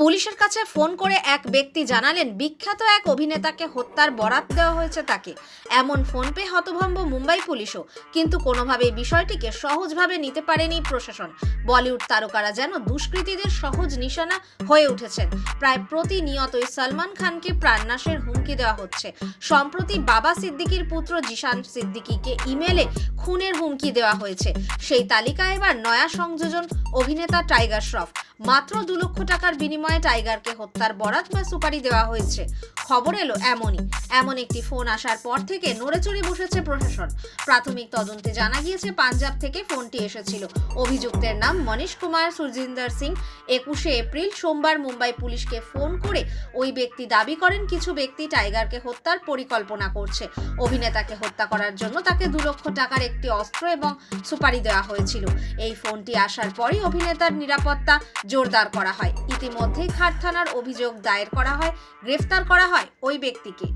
পুলিশের কাছে ফোন করে এক ব্যক্তি জানালেন, বিখ্যাত এক অভিনেতাকে হত্যার বরাত দেওয়া হয়েছে তাকে। এমন ফোন পেয়ে হতভম্ব মুম্বাই পুলিশও, কিন্তু কোনোভাবেই বিষয়টিকে সহজভাবে নিতে পারেনি প্রশাসন। বলিউড তারকারা যেন দুষ্কৃতীদের সহজ নিশানা হয়ে উঠেছেন। প্রায় প্রতিনিয়তই সলমান খানকে প্রাণনাশের হুমকি দেওয়া হচ্ছে। সম্প্রতি বাবা সিদ্দিকীর পুত্র জিশান সিদ্দিকিকে ইমেলে খুনের হুমকি দেওয়া হয়েছে। সেই তালিকায় এবার নয়া সংযোজন অভিনেতা টাইগার শ্রফ। মাত্র দু লক্ষ টাকার বিনিময়ে টাইগারকে হত্যার বরাত বা সুপারি দেওয়া হয়েছে। খবর এলো এমনই। এমন একটি ফোন আসার পর থেকে নড়েচড়ে বসেছে প্রশাসন। প্রাথমিক তদন্তে জানা গিয়েছে, পাঞ্জাব থেকে ফোনটি এসেছিল। অভিযুক্তের নাম মনীশ কুমার, সুরজিন্দর সিং। একুশে এপ্রিল সোমবার মুম্বাই পুলিশকে ফোন করে ওই ব্যক্তি দাবি করেন, কিছু ব্যক্তি টাইগারকে হত্যার পরিকল্পনা করছে। অভিনেতাকে হত্যা করার জন্য তাকে দু লক্ষ টাকার একটি অস্ত্র এবং সুপারি দেওয়া হয়েছিল। এই ফোনটি আসার পরই অভিনেতার নিরাপত্তা জোরদার করা হয়। ইতিমধ্যেই খাট থানার অভিযোগ দায়ের করা হয়, গ্রেফতার করা হয় ওই ব্যক্তিকে।